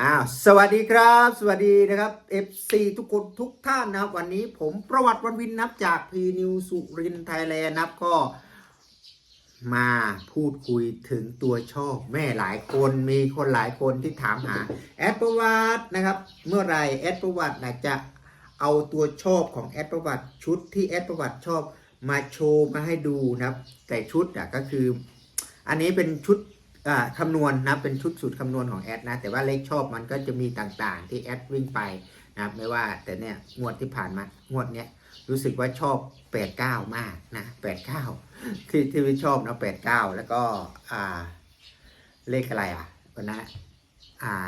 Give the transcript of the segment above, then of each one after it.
อ้าวสวัสดีครับ สวัสดีนะครับ FC ทุกคนทุกท่านนะครับ วันนี้ผมประวัติวันวินนับจากพีนิวสุรินไทยแลนด์นับก็มาพูดคุยถึงตัวชอบแม่หลายคนมีคนหลายคนที่ถามหาแอดประวัตินะครับ เมื่อไรแอดประวัตินะจะเอาตัวชอบของแอดประวัติชุดที่แอดประวัติชอบมาโชว์มาให้ดูนะครับ แต่ชุดอะก็คือ อันนี้เป็นชุด คำนวณนะเป็นชุดสูตรคำนวณของแอดนะ แต่ว่าเลขชอบมันก็จะมีต่างๆ ที่แอดวิ่งไปนะครับไม่ว่าแต่เนี่ยงวดที่ผ่านมางวดเนี้ยรู้สึกว่าชอบ 89 มากนะ89 ที่ที่ชอบนะ89 แล้วก็อ่าเลขอะไรอะวันนั้นอ่า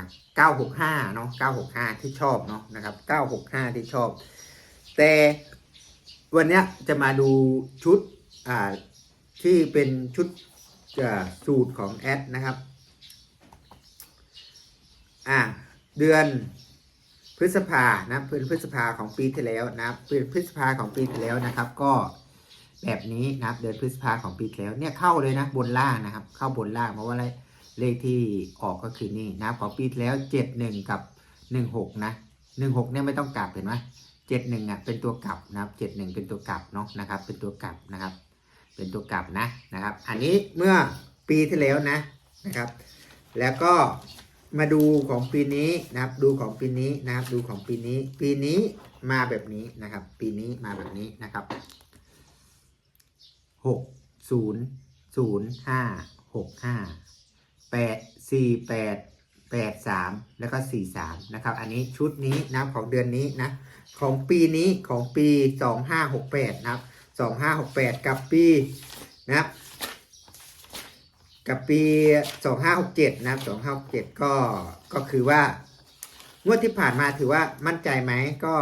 965เนาะ965 ที่ชอบเนาะนะครับ965 ที่ชอบ แต่วันเนี้ยจะมาดูชุดอ่าที่เป็นชุด สูตรของแอดนะครับอ่าเดือนพฤษภานะเพื่อนพฤษภาของปีที่แล้วนะเดือนพฤษภาของปีที่แล้วนะครับ ก็แบบนี้นะครับเดือนพฤษภาของปีที่แล้วเนี่ยเข้าเลยนะบนล่างนะครับ เข้าบนล่างเพราะว่าอะไรเลขที่ออกก็คือนี่นะของปีที่แล้วเจ็ดหนึ่งกับหนึ่งหกนะหนึ่งหกเนี่ยไม่ต้องกลับเห็นไหมเจ็ดหนึ่งอะเป็นตัวกลับนะครับเจ็ดหนึ่งเป็นตัวกลับเนาะนะครับ เป็นตัวกลับนะครับ เป็นตัวกลับนะนะครับ อันนี้เมื่อปีที่แล้วนะนะครับ แล้วก็มาดูของปีนี้นะครับ ดูของปีนี้นะครับ ดูของปีนี้ ปีนี้มาแบบนี้นะครับ ปีนี้มาแบบนี้นะครับหกศูนย์ศูนย์ห้าหกห้าแปดสี่แปดแปดสามแล้วก็สี่สามนะครับ อันนี้ชุดนี้นะของเดือนนี้นะ ของปีนี้ของปีสองห้าหกแปดนะครับ สองห้าหกแปดกับปีนะครับกับปีสองห้าหกเจ็ดนะครับสองห้าหกเจ็ดก็ก็คือว่างวดที่ผ่านมาถือว่ามั่นใจไหมก็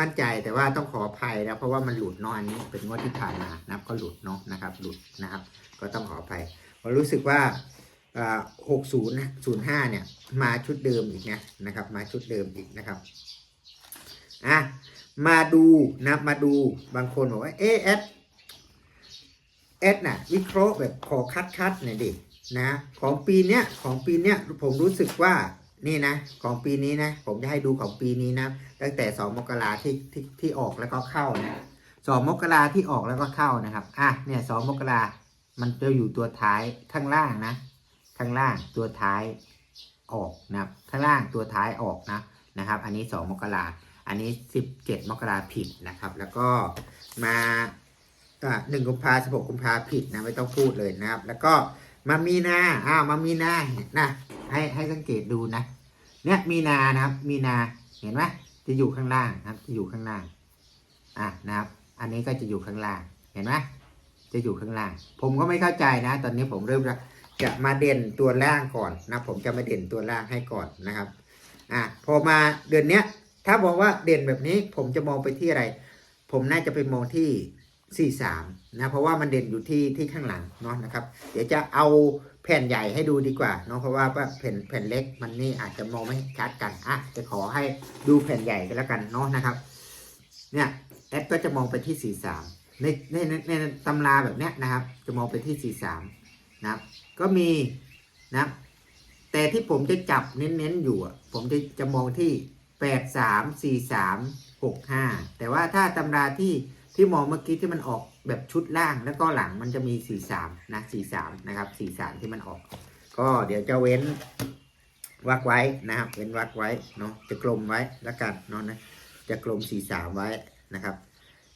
มั่นใจแต่ว่าต้องขออภัยนะเพราะว่ามันหลุดเนาะอันนี้เป็นงวดที่ผ่านมานะครับ ก็หลุดเนาะนะครับ หลุดนะครับ ก็ต้องขออภัยผมรู้สึกว่าหกศูนย์ศูนย์ห้าเนี่ย มาชุดเดิมอีกนะนะครับ มาชุดเดิมอีกนะครับอะ มาดูนะมาดูบางคนบอกว่าเอเอสเอสน่ะ วิเคราะห์แบบขอคัดคัดหน่อยดินะของปีเนี้ยของปีเนี้ยผมรู้สึกว่านี่นะ ของปีนี้นะ ผมจะให้ดูของปีนี้นะ ตั้งแต่สองมกราที่ที่ที่ออกแล้วก็เข้านะสองมกราที่ออกแล้วก็เข้านะครับอะเนี่ยสองมกรามันจะอยู่ตัวท้ายข้างล่างนะ ข้างล่างตัวท้ายออกนะครับข้างล่างตัวท้ายออกนะนะครับ อันนี้สองมกรา อันนี้ 17 มกราผิดนะครับ แล้วก็มาหนึ่งกุมภาสิบหกกุมภาผิดนะไม่ต้องพูดเลยนะครับ แล้วก็มามีนาอ้าวมามีนานะให้ให้สังเกตดูนะ เนี่ยมีนานะครับ มีนาเห็นไหมจะอยู่ข้างล่างนะครับ จะอยู่ข้างล่างอะนะครับ อันนี้ก็จะอยู่ข้างล่างเห็นไหมจะอยู่ข้างล่าง ผมก็ไม่เข้าใจนะ ตอนนี้ผมเริ่มจะมาเด่นตัวล่างก่อนนะ ผมจะมาเด่นตัวล่างให้ก่อนนะครับอะพอมาเดือนเนี้ย ถ้าบอกว่าเด่นแบบนี้ผมจะมองไปที่อะไร ผมน่าจะไปมองที่ 43 นะ เพราะว่ามันเด่นอยู่ที่ที่ข้างหลังเนาะนะครับ เดี๋ยวจะเอาแผ่นใหญ่ให้ดูดีกว่าเนาะเพราะว่าแผ่นแผ่นเล็กมันนี่อาจจะมองไม่ชัดกันอะจะขอให้ดูแผ่นใหญ่กันแล้วกันเนาะนะครับ เนี่ยแอดก็จะมองไปที่ 43 ในในในในตำราแบบเนี้ยนะครับ จะมองไปที่ 43 นะครับ ก็มีนะแต่ที่ผมจะจับเน้นๆอยู่อะผมจะจะมองที่ แปดสามสี่สามหกห้าแต่ว่าถ้าตำราที่ที่มองเมื่อกี้ที่มันออกแบบชุดล่างแล้วก็หลังมันจะมีสี่สามนะสี่สามนะครับสี่สามที่มันออก ก็เดี๋ยวจะเว้นวักไว้นะครับ เว้นวักไว้เนาะจะกลมไว้แล้วกันเนาะนะจะกลมสี่สามไว้นะครับ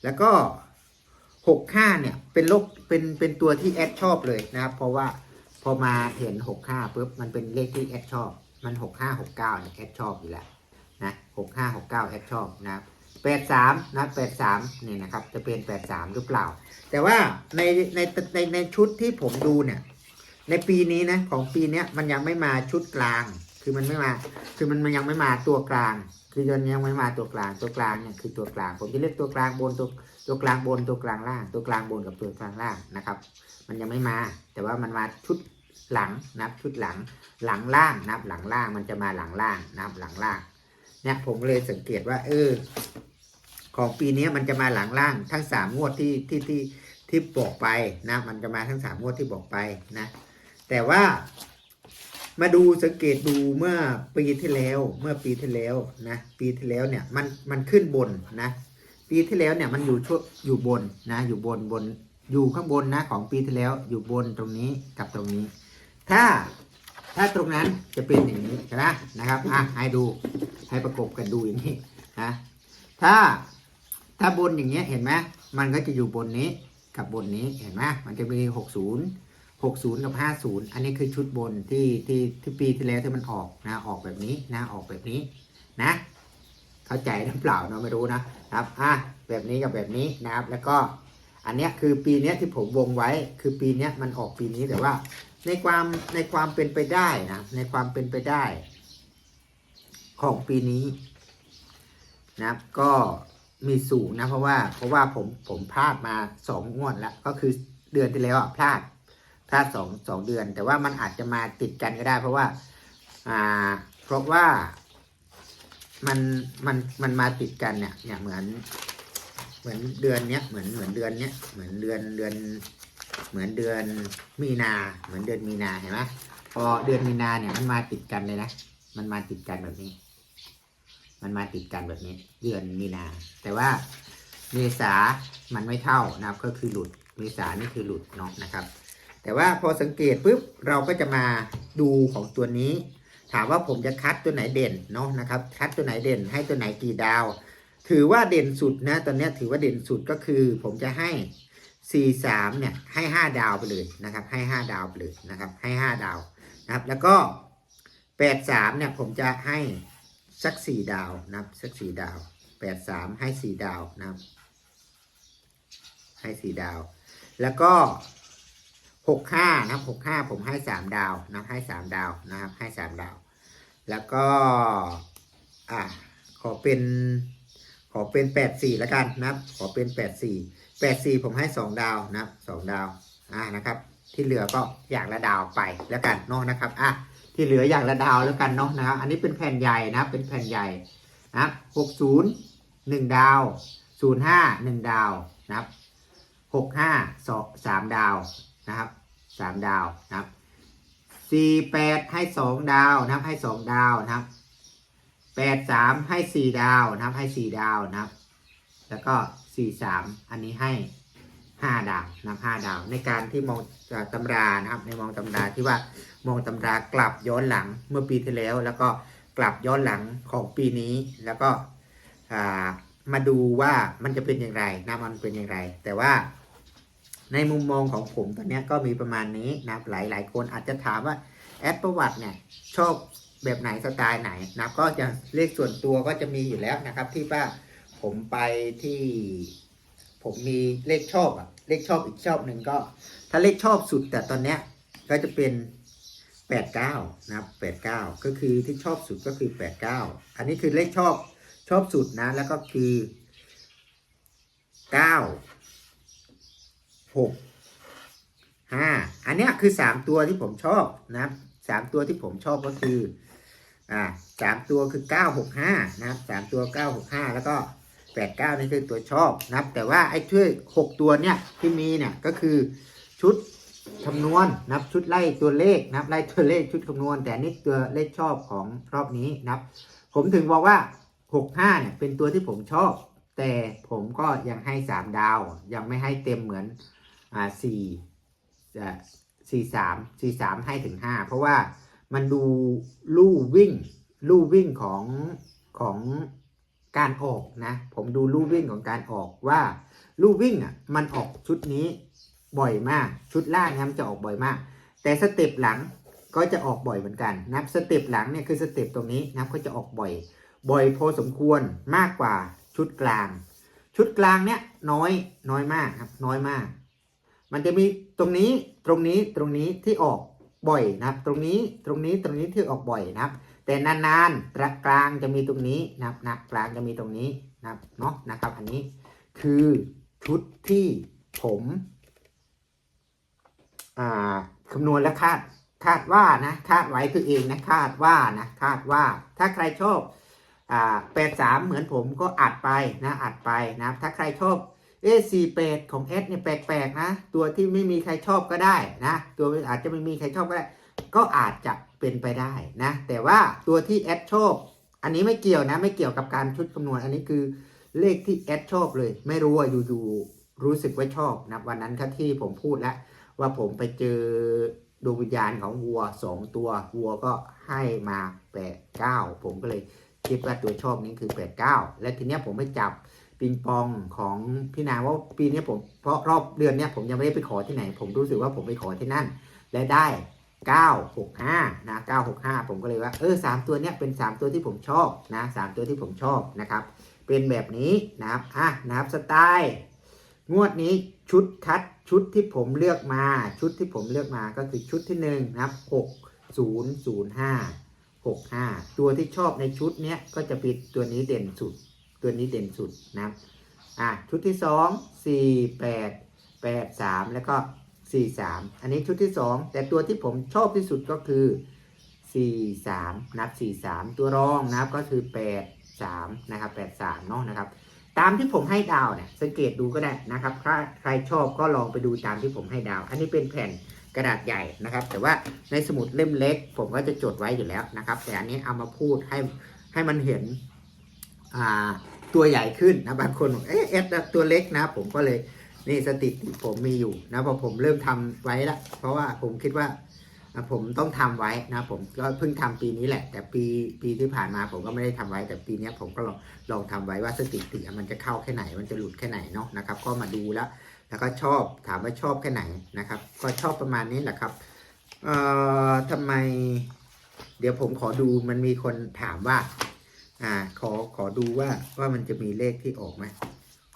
แล้วก็หกห้าเนี่ยเป็นโลกเป็นเป็นตัวที่แอดชอบเลยนะครับ เพราะว่าพอมาเห็นหกห้าปุ๊บมันเป็นเลขที่แอดชอบ มันหกห้าหกเก้าเนี่ยแอดชอบอยู่แล้ว นะหกห้าหกเก้าแอดชอบนะครับแปดสามนะแปดสามนี่นะครับจะเป็นแปดสามหรือเปล่า แต่ว่าในในในในชุดที่ผมดูเนี่ยในปีนี้นะของปีเนี้ยมันยังไม่มาชุดกลาง คือมันไม่มา คือมันมันยังไม่มาตัวกลาง คือยังยังไม่มาตัวกลางตัวกลางเนี่ยคือตัวกลาง ผมจะเรียกตัวกลางบนตัวตัวกลางบนตัวกลางล่าง ตัวกลางบนกับตัวกลางล่างนะครับ มันยังไม่มา แต่ว่ามันมาชุดหลังนับชุดหลังหลังล่างนับหลังล่างมันจะมาหลังล่างนับหลังล่าง นี่ยผมเลยสังเกตว่า เออ ของปีนี้มันจะมาหลังล่างทั้งสามงวดที่ที่ที่ที่บอกไปนะ มันจะมาทั้งสามงวดที่บอกไปนะ แต่ว่ามาดูสังเกตดูเมื่อปีที่แล้ว เมื่อปีที่แล้วนะปีที่แล้วเนี่ยมันมันขึ้นบนนะ ปีที่แล้วเนี่ยมันอยู่ช่วอยู่บนนะ อยู่บนบนอยู่ข้างบนนะของปีที่แล้วอยู่บนตรงนี้กับตรงนี้ ถ้าถ้าตรงนั้นจะเป็นอย่างนี้ใช่ไหมนะครับอะให้ดู ให้ประกบกันดูอย่างนี้นะถ้าถ้าบนอย่างเงี้ยเห็นไหมมันก็จะอยู่บนนี้กับบนนี้เห็นไหมมันจะมีหกศูนย์หกศูนย์กับห้าศูนย์อันนี้คือชุดบนที่ที่ที่ปีที่แล้วที่มันออกนะออกแบบนี้นะออกแบบนี้นะ เข้าใจหรือเปล่าเนาะไม่รู้นะครับอะแบบนี้กับแบบนี้นะครับ แล้วก็อันเนี้ยคือปีเนี้ยที่ผมวงไว้คือปีเนี้ยมันออกปีนี้แต่ว่า ในความในความเป็นไปได้นะในความเป็นไปได้ ของปีนี้นะครับก็มีสูงนะเพราะว่าเพราะว่าผมผมพลาดมาสองงวดแล้วก็คือเดือนที่แล้วอะพลาดพลาดสองสองเดือน แต่ว่ามันอาจจะมาติดกันก็ได้ เพราะว่าอ่าเพราะว่ามันมันมันมาติดกันเนี่ยเนี่ยเหมือนเหมือนเดือนเนี้ยเหมือนเหมือนเดือนเนี้ยเหมือนเดือนเดือนเหมือนเดือนมีนา เหมือนเดือนมีนาเห็นไหมพอเดือนมีนาเนี่ยมันมาติดกันเลยนะมันมาติดกันแบบนี้ มันมาติดกันแบบนี้เดือนมีนา แต่ว่าเมษามันไม่เท่านะครับ ก็คือหลุดเมษานี่คือหลุดเนาะนะครับ แต่ว่าพอสังเกตปุ๊บเราก็จะมาดูของตัวนี้ ถามว่าผมจะคัดตัวไหนเด่นเนาะนะครับ คัดตัวไหนเด่น ให้ตัวไหนกี่ดาว ถือว่าเด่นสุดนะตอนนี้ถือว่าเด่นสุดก็คือ ผมจะให้43เนี่ยให้5ดาวไปเลยนะครับ ให้5ดาวไปเลยนะครับ ให้5ดาวนะครับ แล้วก็83เนี่ยผมจะให้ สัก4ดาวนะครับสัก4ดาว83ให้4ดาวนะครับ ให้4ดาว แล้วก็65นะครับ65ผมให้3ดาวนับให้3ดาวนะครับ ให้3ดาว แล้วก็อ่าขอเป็น ขอเป็น84แล้วกันนะครับ ขอเป็น84 84ผมให้2ดาวนะครับ2ดาวอ่านะครับ ที่เหลือก็อย่างละดาวไปแล้วกันเนาะนะครับอะ ที่เหลืออย่างละดาวแล้วกันเนาะนะครับอันนี้เป็นแผ่นใหญ่นะเป็นแผ่นใหญ่นะครับ60 1ดาว05 1ดาวนะครับ65 2 3ดาวนะครับ3ดาวนะครับ48ให้2ดาวนะครับให้2ดาวนะครับ83ให้4ดาวนะครับให้4ดาวนะครับ แล้วก็43อันนี้ให้5ดาวนะครับ5ดาว ในการที่มองตำรานะครับในมองตำราที่ว่า มองตำรากลับย้อนหลังเมื่อปีที่แล้ว แล้วก็กลับย้อนหลังของปีนี้แล้วก็มาดูว่ามันจะเป็นอย่างไรนะมันเป็นอย่างไร แต่ว่าในมุมมองของผมตอนนี้ก็มีประมาณนี้นะหลายหลายคนอาจจะถามว่าแอดประวัติเนี่ยชอบแบบไหนสไตล์ไหนนะก็จะเลขส่วนตัวก็จะมีอยู่แล้วนะครับ ที่ว่าผมไปที่ ผมมีเลขชอบอะเลขชอบอีกชอบหนึ่งก็ ถ้าเลขชอบสุดแต่ตอนเนี้ยก็จะเป็น แปดเก้านะครับแปดเก้าก็คือที่ชอบสุดก็คือแปดเก้าอันนี้คือเลขชอบชอบสุดนะ แล้วก็คือเก้าหกห้าอันนี้คือสามตัวที่ผมชอบนะครับสามตัวที่ผมชอบก็คืออ่าสามตัวคือเก้าหกห้านะครับสามตัวเก้าหกห้าแล้วก็แปดเก้านี่คือตัวชอบนะครับ แต่ว่าไอ้ช่วยหกตัวเนี่ยที่มีเนี่ยก็คือชุด คำนวณนับชุดไล่ตัวเลขนับไล่ตัวเลขชุดคำนวณ แต่นี่ตัวเลขชอบของรอบนี้นะครับ ผมถึงบอกว่าหกห้าเนี่ยเป็นตัวที่ผมชอบ แต่ผมก็ยังให้สามดาว ยังไม่ให้เต็มเหมือนอ่าสี่อ่าสี่สามสี่สามให้ถึงห้าเพราะว่ามันดูลู่วิ่งลู่วิ่งของของการออกนะ ผมดูลู่วิ่งของการออกว่าลู่วิ่งอะมันออกชุดนี้ บ่อยมาก ชุดล่างเนี่ยมันจะออกบ่อยมาก แต่สเต็ปหลังก็จะออกบ่อยเหมือนกันนะครับสเต็ปหลังเนี่ยคือสเต็ปตรงนี้นะครับก็จะออกบ่อย บ่อยพอสมควรมากกว่าชุดกลาง ชุดกลางเนี่ยน้อยน้อยมากครับน้อยมาก มันจะมีตรงนี้ตรงนี้ตรงนี้ที่ออกบ่อยนะครับ ตรงนี้ตรงนี้ตรงนี้ที่ออกบ่อยนะครับ แต่นานๆระกลางจะมีตรงนี้นะครับนะกลางจะมีตรงนี้นะครับเนาะนะครับ อันนี้คือชุดที่ผม คำนวณและคาดคาดว่านะคาดไว้ตัวเองนะคาดว่านะคาดว่า ถ้าใครชอบแปดสามเหมือนผมก็อัดไปนะอัดไปนะถ้าใครชอบเอสี่แปดของเอสเนี่ยแปลกๆนะ ตัวที่ไม่มีใครชอบก็ได้นะ ตัวอาจจะไม่มีใครชอบก็ได้ ก็อาจจะเเป็นไปได้นะ แต่ว่าตัวที่แอดชอบอันนี้ไม่เกี่ยวนะไม่เกี่ยวกับการชุดคำนวณ อันนี้คือเลขที่แอดชอบเลย ไม่รู้ว่าอยู่ๆรู้สึกว่าชอบนะวันนั้นถ้าที่ผมพูดแล้ว ว่าผมไปเจอดวงวิญญาณของวัวสองตัววัวก็ให้มาแปดเก้าผมก็เลยคิดว่าตัวชอบนี้คือแปดเก้าและทีเนี้ยผมไปจับปิงปองของพี่นาว่าปีนี้ผมเพราะรอบเดือนเนี้ยผมยังไม่ได้ไปขอที่ไหน ผมรู้สึกว่าผมไปขอที่นั่น และได้เก้าหกห้านะเก้าหกห้าผมก็เลยว่าเออสามตัวเนี้ยเป็นสามตัวที่ผมชอบนะสามตัวที่ผมชอบนะครับ เป็นแบบนี้นะครับอะนะครับสไตล์ งวดนี้ ชุดคัดชุดที่ผมเลือกมา ชุดที่ผมเลือกมาก็คือชุดที่หนึ่งนะครับหกศูนย์ศูนย์ห้าหกห้าตัวที่ชอบในชุดเนี้ยก็จะเป็นตัวนี้เด่นสุด ตัวนี้เด่นสุดนะครับอะชุดที่สองสี่แปดแปดสามแล้วก็สี่สามอันนี้ชุดที่สองแต่ตัวที่ผมชอบที่สุดก็คือสี่สามนับสี่สามตัวรองนะครับก็คือแปดสามนะครับแปดสามเนาะนะครับ ตามที่ผมให้ดาวเนี่ยสังเกตดูก็ได้นะครับถ้าใครชอบก็ลองไปดูตามที่ผมให้ดาว อันนี้เป็นแผ่นกระดาษใหญ่นะครับ แต่ว่าในสมุดเล่มเล็ก ผมก็จะจดไว้อยู่แล้วนะครับ แต่อันนี้เอามาพูดให้ให้มันเห็นตัวใหญ่ขึ้นนะบางคนเอ๊ะเอสตัวเล็กนะ ผมก็เลยนี่สติติผมมีอยู่นะพอผมเริ่มทำไว้ละเพราะว่าผมคิดว่า อะผมต้องทำไว้นะผมก็เพิ่งทำปีนี้แหละ แต่ปีปีที่ผ่านมาผมก็ไม่ได้ทำไว้ แต่ปีนี้ผมก็ลองลองทำไว้ว่าสถิติมันจะเข้าแค่ไหน มันจะหลุดแค่ไหนเนาะนะครับ ก็มาดูแล้ว แล้วก็ชอบถามว่าชอบแค่ไหนนะครับ ก็ชอบประมาณนี้แหละครับเอ่อทำไม เดี๋ยวผมขอดูมันมีคนถามว่า อ่าขอขอดูว่าว่ามันจะมีเลขที่ออกไหม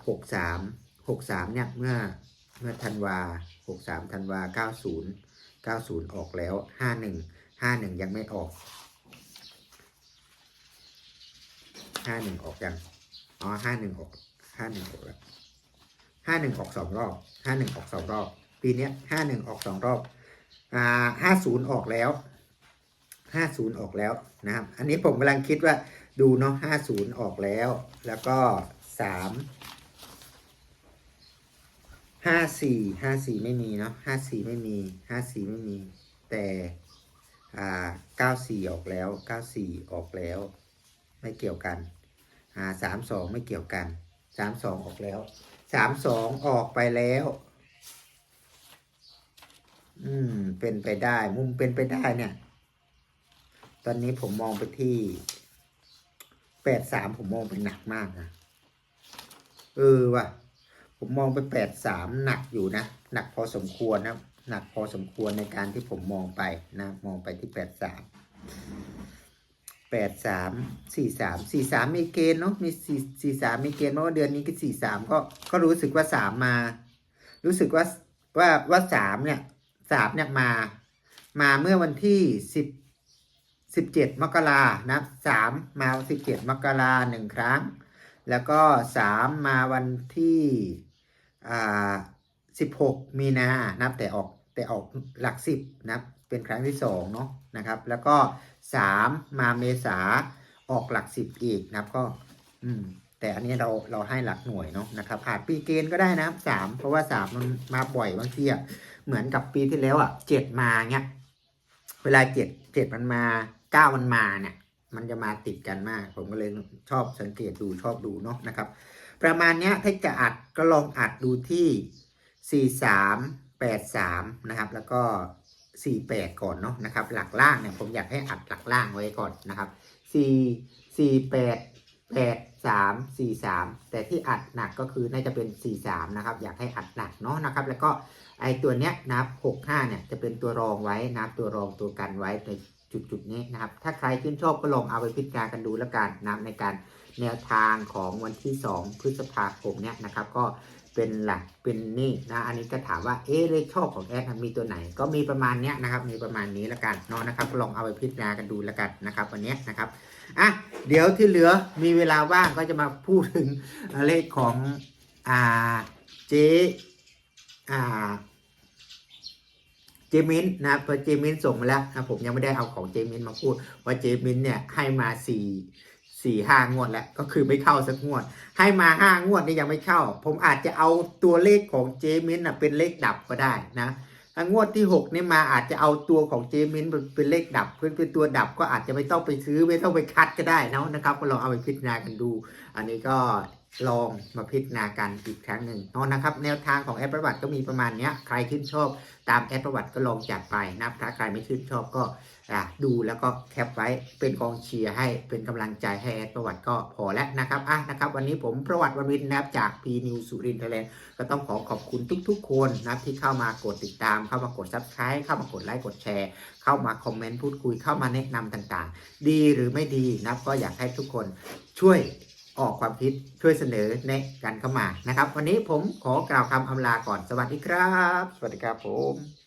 หกสามหกสามเนี่ยเมื่อเมื่อธันวาหกสามธันวาเก้าศูนย์ เก้าศูนย์ออกแล้วห้าหนึ่งห้าหนึ่งยังไม่ออกห้าหนึ่งออกยังอ๋อห้าหนึ่งออกห้าหนึ่งออกแล้วห้าหนึ่งออกสองรอบห้าหนึ่งออกสองรอบ ปีนี้ยห้าหนึ่งออกสองรอบอ่าห้าศูนย์ออกแล้วห้าศูนย์ออกแล้วนะครับ อันนี้ผมกำลังคิดว่าดูเนาะห้าศูนย์ออกแล้ว แล้วก็สาม ห้าสี่ห้าสี่ไม่มีเนาะห้าสี่ไม่มีห้าสี่ไม่มี แต่อ่าเก้าสี่ออกแล้วเก้าสี่ออกแล้ว ไม่เกี่ยวกันอ่าสามสองไม่เกี่ยวกันสามสองออกแล้วสามสองออกไปแล้ว อืม เป็นไปได้ มุมเป็นไปได้เนี่ย ตอนนี้ผมมองไปที่แปดสามผมมองไปหนักมากนะเออว่ะ ผมมองไปแปดสามหนักอยู่นะ หนักพอสมควรนะหนักพอสมควรในการที่ผมมองไปนะ มองไปที่แปดสามแปดสามสี่สามสี่สามมีเกณฑ์เนาะมีสี่สี่สามมีเกณฑ์เพราะว่าเดือนนี้ก็สี่สามก็ก็รู้สึกว่าสามมา รู้สึกว่าว่าว่าสามเนี่ยสามเนี่ยมา มาเมื่อวันที่สิบสิบเจ็ดมกรานะสามมาสิบเจ็ดมกราหนึ่งครั้ง แล้วก็สามมาวันที่ สิบหกมีนานับแต่ออกแต่ออกหลักสิบนับเป็นครั้งที่สองเนาะนะครับ แล้วก็สามมาเมษาออกหลักสิบอีกนะครับก็ อืม แต่อันนี้เราเราให้หลักหน่วยเนาะนะครับอาจปีเกณฑ์ก็ได้นะสามเพราะว่าสามมันมาบ่อยบางทีอะเหมือนกับปีที่แล้วอะเจ็ดมาเงี้ยเวลาเจ็ดเจ็ดมันมาเก้ามันมาเนี่ย มันจะมาติดกันมาก ผมก็เลยชอบสังเกตดูชอบดูเนาะนะครับ ประมาณเนี้ยถ้าจะอัดก็ลองอัดดูที่สี่สามแปดสามนะครับ แล้วก็สี่แปดก่อนเนาะนะครับ หลักล่างเนี่ยผมอยากให้อัดหลักล่างไว้ก่อนนะครับสี่สี่แปดแปดสามสี่สามแต่ที่อัดหนักก็คือน่าจะเป็นสี่สามนะครับ อยากให้อัดหนักเนาะนะครับ แล้วก็ไอตัวเนี้ยนะครับหกห้าเนี่ยจะเป็นตัวรองไว้นะครับตัวรองตัวกันไว้ใน จุดๆนี้นะครับ ถ้าใครชื่นชอบก็ลองเอาไปพิจารณากันดูแล้วกันนะในการแนวทางของวันที่ 2 พฤษภาคมเนี่ยนะครับ ก็เป็นหลักเป็นนี่นะอันนี้ก็ถามว่าเอ๊ะเลขชอบของแอดมีตัวไหน ก็มีประมาณเนี้ยนะครับ มีประมาณนี้แล้วกันเนาะนะครับลองเอาไปพิจารณากันดูแล้วกันนะครับ วันนี้นะครับอะเดี๋ยวที่เหลือมีเวลาว่างก็จะมาพูดถึงเลขของอ่าเจอ่า เจมินนะครับพอเจมินส่งมาแล้วนะผมยังไม่ได้เอาของเจมินมาพูดว่าเจมินเนี่ยให้มาสี่สี่ห้างวดแล้วก็คือไม่เข้าสักงวด ให้มาห้างวดนี่ยังไม่เข้า ผมอาจจะเอาตัวเลขของเจมินนะเป็นเลขดับก็ได้นะงวดที่หกนี่มาอาจจะเอาตัวของเจมินเป็นเลขดับเพื่อเป็นตัวดับก็อาจจะไม่ต้องไปซื้อไม่ต้องไปคัดก็ได้นะนะครับก็ลองเอาไปพิจารณากันดู อันนี้ก็ ลองมาพิจารณากันอีกครั้งหนึ่งเนาะนะครับ แนวทางของแอปประวัติก็มีประมาณนี้ใครชื่นชอบตามแอปประวัติก็ลองจัดไปนะครับถ้าใครไม่ชื่นชอบก็ดูแล้วก็แคปไว้เป็นกองเชียร์ให้เป็นกำลังใจให้แอปประวัติก็พอแล้วนะครับอะนะครับ วันนี้ผมประวัติวันวินนะครับจากพีนิวสุรินทร์ไทยแลนด์ก็ต้องขอขอบคุณทุกๆ คนนะที่เข้ามากดติดตาม เข้ามากด subscribe เข้ามากดไลค์กดแชร์ เข้ามาคอมเมนต์พูดคุยเข้ามาแนะนำต่างๆ ดีหรือไม่ดีนะก็อยากให้ทุกคนช่วย ออกความคิดช่วยเสนอแนะกันเข้ามานะครับ วันนี้ผมขอกล่าวคำอำลาก่อนสวัสดีครับ สวัสดีครับผม